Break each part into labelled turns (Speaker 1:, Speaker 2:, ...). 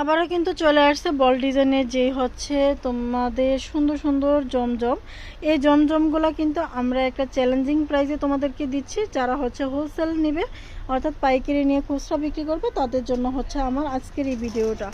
Speaker 1: আবারও কিন্তু চলে আসছে বল ডিজাইনের যে হচ্ছে তোমাদের সুন্দর সুন্দর জমজম। এই জমজমগুলো কিন্তু আমরা একটা চ্যালেঞ্জিং প্রাইসে তোমাদেরকে দিচ্ছি যারা হচ্ছে হোলসেল নেবে অর্থাৎ পাইকারি নিয়ে খুচরা বিক্রি করবে তাদের জন্য হচ্ছে আমার আজকের এই ভিডিওটা।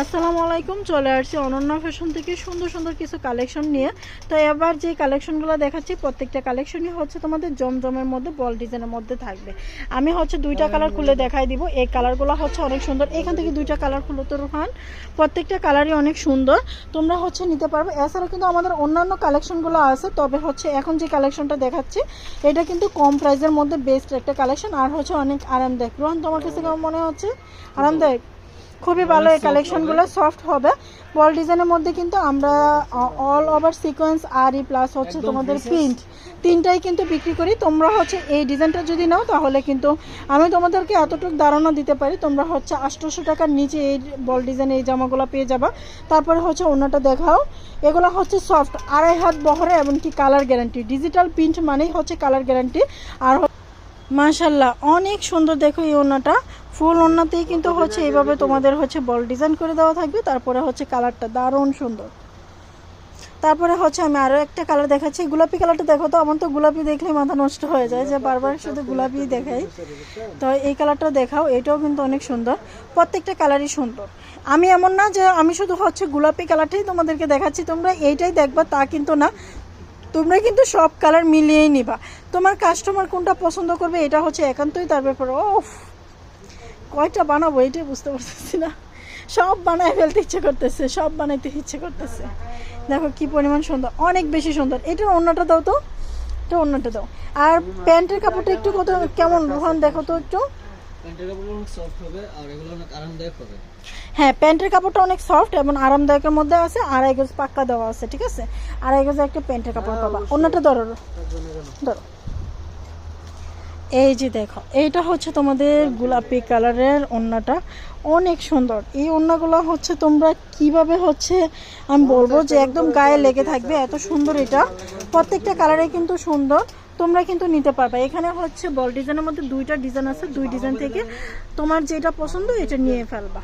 Speaker 1: আসসালামু আলাইকুম চলে আসছি অনন্যা ফ্যাশন থেকে সুন্দর সুন্দর কিছু কালেকশন নিয়ে। তো এবার যে কালেকশনগুলো দেখাচ্ছি প্রত্যেকটা কালেকশনই হচ্ছে তোমাদের জমজমের মধ্যে বল ডিজাইনের মধ্যে থাকবে। আমি হচ্ছে দুইটা কালার খুলে দেখাই দিব। এই কালারগুলো হচ্ছে অনেক সুন্দর। এখান থেকে দুইটা কালার খুলে তো রোহান প্রত্যেকটা কালারই অনেক সুন্দর। তোমরা হচ্ছে নিতে পারবে। এছাড়াও কিন্তু আমাদের অন্যান্য কালেকশনগুলো আছে। তবে হচ্ছে এখন যে কালেকশনটা দেখাচ্ছি, এটা কিন্তু কম প্রাইসের মধ্যে বেস্ট একটা কালেকশন আর হচ্ছে অনেক আরামদায়ক। রোহন, তোমার কাছে কেমন মনে হচ্ছে? আরামদায়ক? খুবই ভালো এই কালেকশনগুলো সফট হবে? বল ডিজাইনের মধ্যে কিন্তু আমরা অল ওভার সিকোয়েন্স আরই প্লাস হচ্ছে তোমাদের প্রিন্ট তিনটাই কিন্তু বিক্রি করি। তোমরা হচ্ছে এই ডিজাইনটা যদি নাও তাহলে কিন্তু আমি তোমাদেরকে এতটুকু ধারণা দিতে পারি। তোমরা হচ্ছে আটশোশো টাকার নিচে এই বল ডিজাইন এই জামাগুলো পেয়ে যাবা। তারপরে হচ্ছে অন্যটা দেখাও। এগুলো হচ্ছে সফট আড়াই হাত বহরে এমনকি কালার গ্যারান্টি ডিজিটাল প্রিন্ট মানেই হচ্ছে কালার গ্যারান্টি আর মাশাল্লাহ অনেক সুন্দর। দেখো এই ওড়নাটা। ফুল ওড়নাতেই কিন্তু হচ্ছে এইভাবে তোমাদের হচ্ছে বল ডিজাইন করে দেওয়া থাকবে। তারপরে হচ্ছে কালারটা দারুণ সুন্দর। তারপরে হচ্ছে আমি আরও একটা কালার দেখাচ্ছি। গোলাপি কালারটা দেখো তো, আমার তো গোলাপি দেখলে মাথা নষ্ট হয়ে যায় যে বারবার শুধু গোলাপি দেখাই। তো এই কালারটা দেখাও, এটাও কিন্তু অনেক সুন্দর। প্রত্যেকটা কালারই সুন্দর। আমি এমন না যে আমি শুধু হচ্ছে গোলাপি কালারটাই তোমাদেরকে দেখাচ্ছি। তোমরা এইটাই দেখবা, তা কিন্তু না। তোমরা কিন্তু সব কালার মিলিয়েই নিবা। তোমার কাস্টমার কোনটা পছন্দ করবে, এটা হচ্ছে একান্তই তার ব্যাপার। ওফ, কয়টা বানাবো এটাই বুঝতে পারতেছি না। সব বানায় ফেলতে ইচ্ছে করতেছে, সব বানাইতে ইচ্ছে করতেছে। দেখো কি পরিমাণ সুন্দর, অনেক বেশি সুন্দর। এটার অন্যটা দাও তো এটা অন্যটা দাও। আর প্যান্টের কাপড়টা একটু কত কেমন রোহান দেখো তো একটু।
Speaker 2: প্যান্টের কাপড় অনেক সফট হবে আর এগুলো অনেক আরামদায়ক হবে।
Speaker 1: হ্যাঁ প্যান্টের কাপড়টা অনেক সফট এবং আরামদায়কের মধ্যে আছে আড়াই গজ পাক্কা দেওয়া আছে ঠিক আছে? আড়াই গজে একটা প্যান্টের কাপড় পাবা। অন্যটা ধরো। ধরো। এই যে দেখো এইটা হচ্ছে তোমাদের গোলাপি কালারের ওড়নাটা অনেক সুন্দর। এই ওড়নাগুলো হচ্ছে তোমরা কীভাবে হচ্ছে আমি বলব যে একদম গায়ে লেগে থাকবে এত সুন্দর এটা। প্রত্যেকটা কালারে কিন্তু সুন্দর। তোমরা কিন্তু নিতে পারবা। এখানে হচ্ছে বল ডিজাইনের মধ্যে দুইটা ডিজাইন আছে। দুই ডিজাইন থেকে তোমার যেটা পছন্দ, এটা নিয়ে ফেলবা।